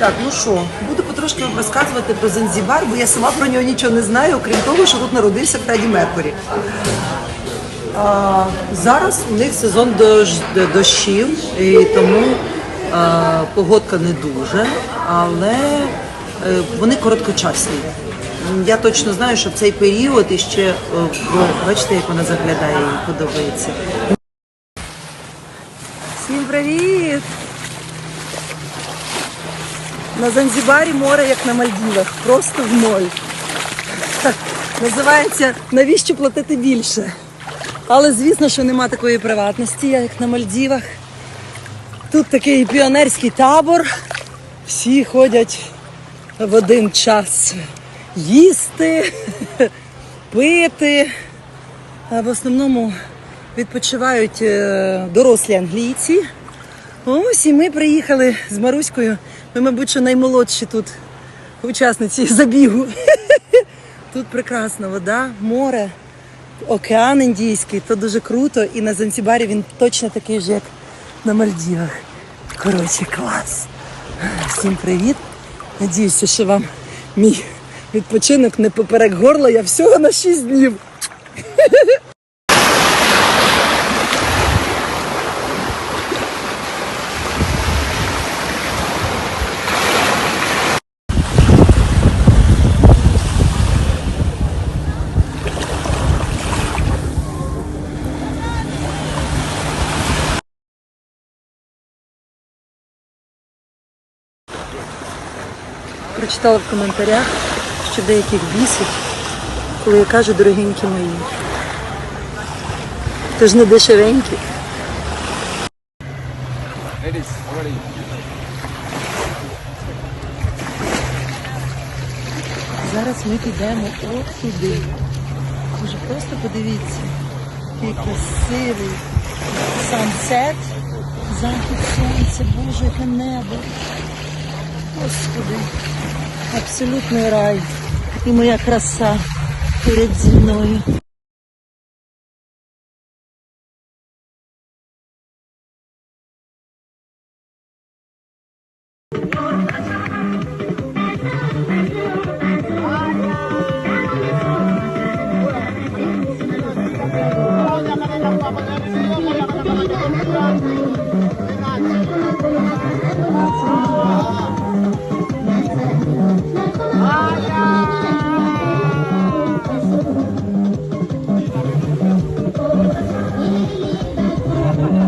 Так, ну що, буду потрошки вам розказувати про Занзібар, бо я сама про нього нічого не знаю, окрім того, що тут народився Фредді Меркурі. А, зараз у них сезон дощ, дощів, і тому а, погодка не дуже, але е, вони короткочасні. Я точно знаю, що в цей період іще, е, ви бачите, як вона заглядає, їй подобається. Всім привіт! На Занзібарі море, як на Мальдівах, просто в ноль. Називається Навіщо платити більше? Але звісно, що нема такої приватності, як на Мальдівах. Тут такий піонерський табор. Всі ходять в один час їсти, пити. В основному відпочивають е, дорослі англійці. Ось і ми приїхали з Маруською. Ми, мабуть, що наймолодші тут учасниці забігу. Тут прекрасна вода, море, океан індійський, то дуже круто. І на Занзібарі він точно такий ж, як на Мальдівах. Коротше, клас. Всім привіт. Надіюся, що вам мій відпочинок не поперек горла. Я всього на 6 днів. Прочитала в коментарях, що деяких бісить, коли я кажу дорогенькі мої. Тож не дешевенькі. Зараз ми підемо от туди. Боже, просто подивіться, який красивий сансет, захід сонця, Боже, яке небо. Господи, абсолютний рай і моя краса перед земною.